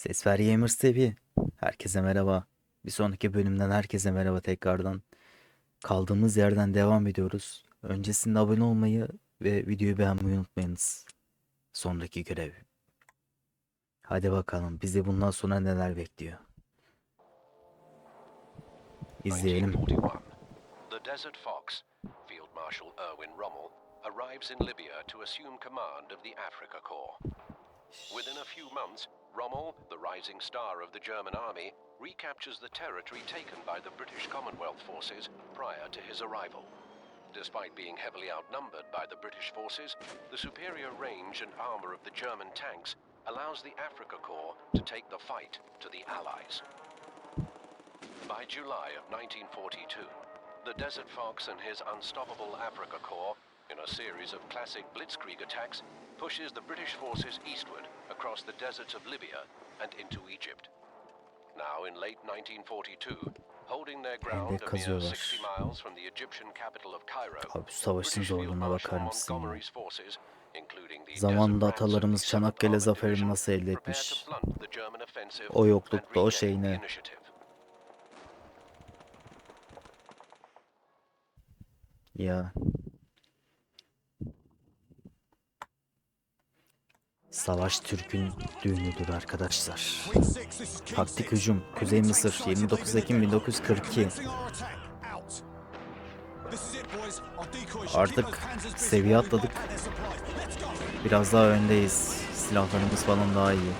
Ses ver Gamers TV. Herkese merhaba. Bir sonraki bölümden herkese merhaba tekrardan. Kaldığımız yerden devam ediyoruz. Öncesinde abone olmayı ve videoyu beğenmeyi unutmayınız. Sonraki görev. Hadi bakalım bizi bundan sonra neler bekliyor. İzleyelim. 1941. The Desert Fox, Field Marshal Erwin Rommel, arrives in Libya to assume command of the Africa Corps. Within a few months, Rommel, the rising star of the German army, recaptures the territory taken by the British Commonwealth forces prior to his arrival. Despite being heavily outnumbered by the British forces, the superior range and armor of the German tanks allows the Africa Corps to take the fight to the Allies. By July of 1942, the Desert Fox and his unstoppable Africa Corps, in a series of classic blitzkrieg attacks, pushes the British forces eastward across the deserts of Libya and into Egypt. Now in late 1942, holding their ground a mere kazıyorlar. 60 miles from the Egyptian capital of Cairo, Abi savaşın zorluğuna bakar mısın Zamanında atalarımız Çanakkale 7th zaferini nasıl elde etmiş? O yoklukta, o şeyine. initiative. Ya. Savaş Türk'ün düğünüdür arkadaşlar. Taktik hücum Kuzey Mısır 29 Ekim 1942 Artık seviye atladık. Biraz daha öndeyiz. Silahlarımız falan daha iyi.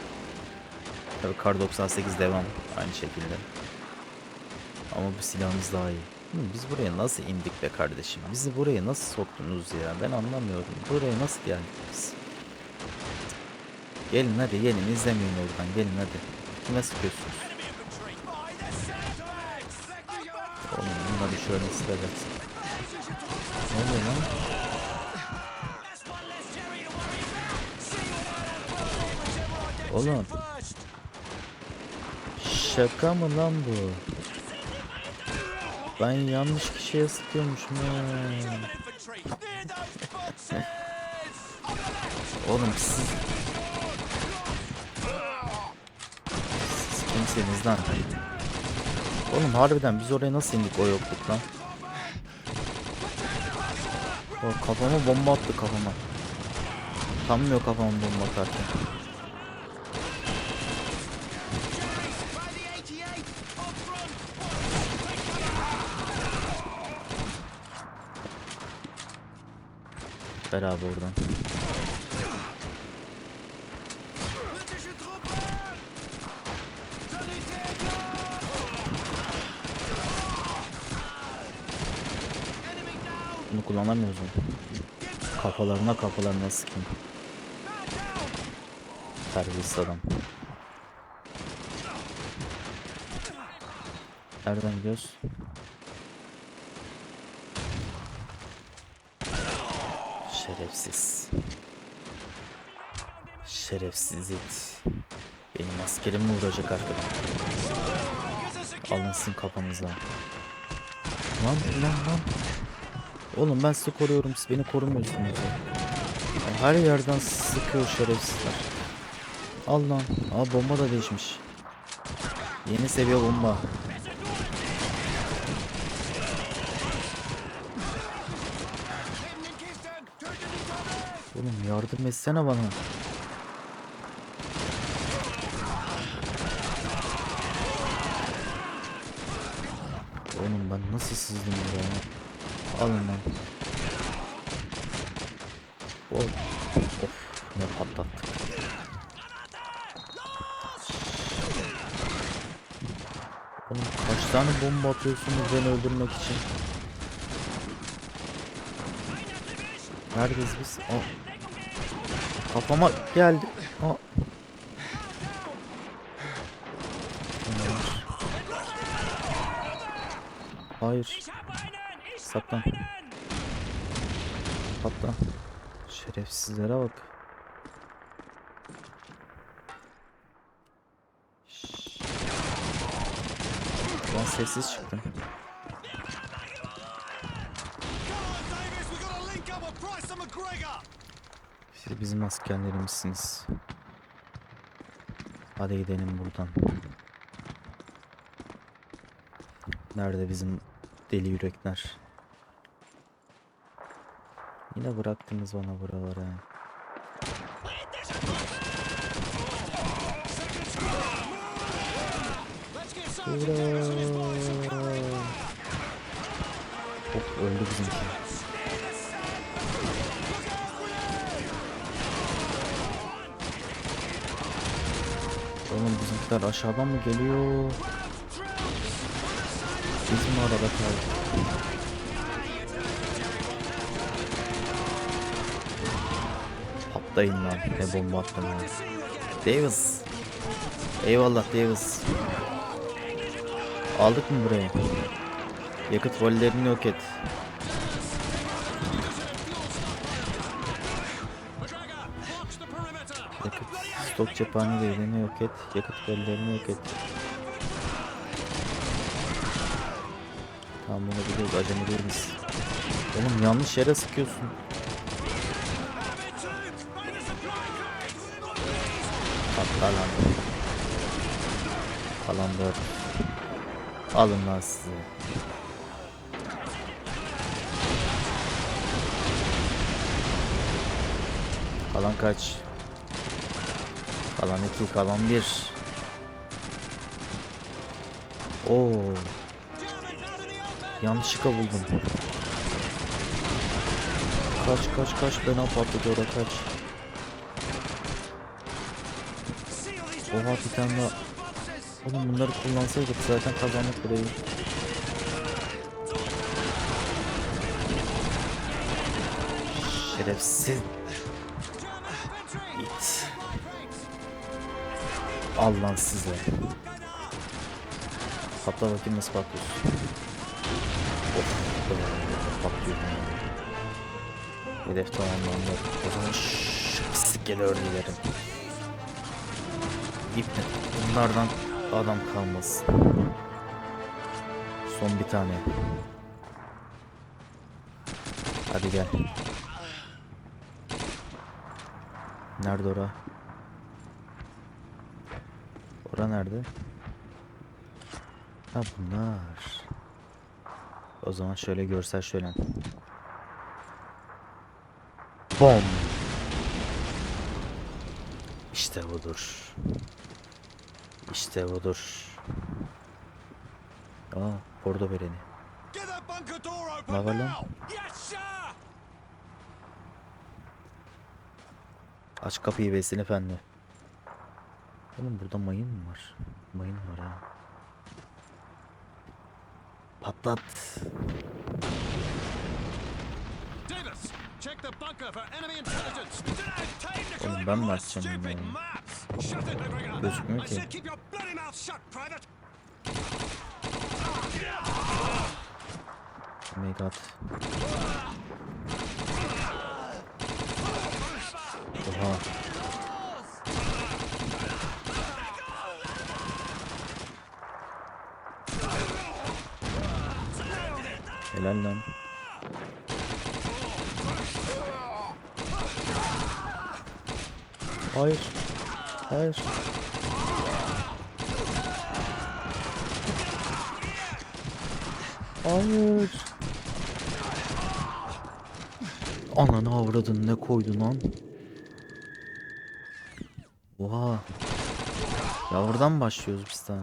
Tabii Kar 98 devam aynı şekilde. Ama bu silahımız daha iyi. Biz buraya nasıl indik be kardeşim? Bizi buraya nasıl soktunuz ya? Ben anlamıyorum. Buraya nasıl geldik biz? Gelin hadi gelin izlemeyin oradan gelin hadi. Kime sıkıyorsunuz? Oğlum bunları şöyle sıkacaksın. Ne oluyor lan? Oğlum. Şaka mı lan bu? Ben yanlış kişiye sıkıyormuşum ya. Oğlum siz... Siz kimsiniz lan? Oğlum harbiden biz oraya nasıl indik o yokluktan? O kafama bomba attı kafama. Tanmıyor kafama bomba atarken. Ver abi oradan. Kullanamıyoruz mu? Kafalarına kafalarına sıkayım. Terbiyesiz adam. Nereden gidiyoruz? Şerefsiz. Şerefsiz it. Benim askerim mi vuracak arkadan? Alınsın kafanıza. Lan lan lan. Oğlum ben sizi koruyorum siz beni korumuyorsunuz. Her yerden sıkıyor şerefsizler. Al lan. Aa bomba da değişmiş. Yeni seviye bomba. Oğlum yardım etsene bana. Oğlum ben nasıl sızdım buraya? Alın lan. Of. Of. Ne patlattık. Oğlum kaç tane bomba atıyorsunuz beni öldürmek için? Neredeyiz biz? Aa. Kafama geldi. Aa. Hayır. Saklan. Patla. Şerefsizlere bak. Lan sessiz çıktım. Siz bizim askerlerimizsiniz. Hadi gidelim buradan. Nerede bizim deli yürekler? Yine bıraktınız bana buraları. Hurra! Hop öldü bizimki. Oğlum bizimkiler aşağıdan mı geliyor? Biz mi arada kaldık? Patlayın lan. Ne bomba attım ya. Davis. Eyvallah Davis. Aldık mı burayı? Yakıt vollerini yok et. Yakıt stok cephane değerini yok et. Yakıt vollerini yok et. Tamam bunu biliyoruz. Acemi değiliz. Oğlum yanlış yere sıkıyorsun. Patla lan. Kalan dört. Alın lan sizi. Kalan kaç? Kalan iki, kalan bir. Oo. Yanlışlıkla buldum. Kaç kaç kaç beni patladı orada kaç. Oha bir tane daha. Oğlum bunları kullansaydık zaten kazandık burayı. Şerefsiz. İt. Al lan size. Patla bakayım nasıl patlıyorsun. Of. ya. Hedef tamamlandı. O zaman şşş pislik gel örneğlerim. İpne. Bunlardan adam kalmasın. Son bir tane. Hadi gel. Nerede ora? Ora nerede? Ha bunlar. O zaman şöyle görsel şölen. Bom. İşte budur. İşte budur. Aa, bordo vereni. Ne var lan? Aç kapıyı Vesin efendi. Oğlum burada mayın mı var? Mayın var ha. Patlat. Oğlum ben mi açacağım bunu? Gözükmüyor ki. Oh my god. Oha. Helal lan. Hayır. Hayır. Hayır. Ananı avradın ne koydun lan? Oha. Ya oradan başlıyoruz biz daha.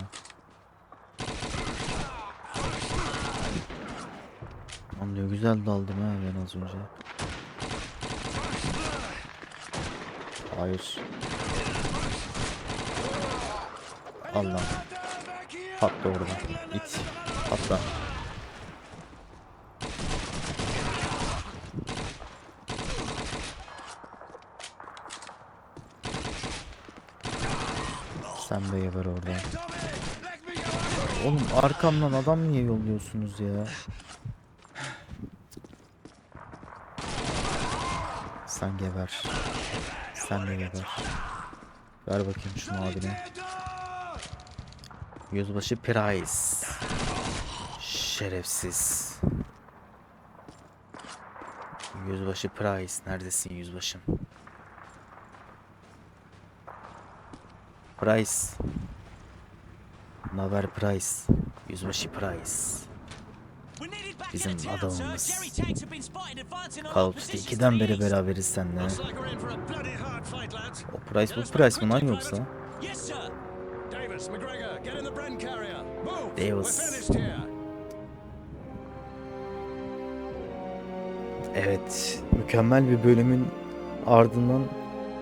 Ne güzel daldım ha ben az önce. Hayır. Allah. Patla orada. İt. Patla. Sen de geber orada. Oğlum arkamdan adam niye yolluyorsunuz ya? Sen geber. Sen de geber. Ver bakayım şunu abine. Yüzbaşı Price. Şerefsiz. Yüzbaşı Price. Neredesin yüzbaşım? Price. Naber Price. Yüzbaşı Price. Bizim adamımız. Call of Duty 2'den beri beraberiz seninle. O Price bu Price mı lan yoksa? Here. Evet, mükemmel bir bölümün ardından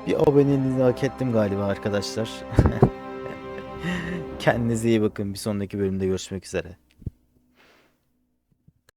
bir aboneliğini hak ettim galiba arkadaşlar. Kendinize iyi bakın. Bir sonraki bölümde görüşmek üzere.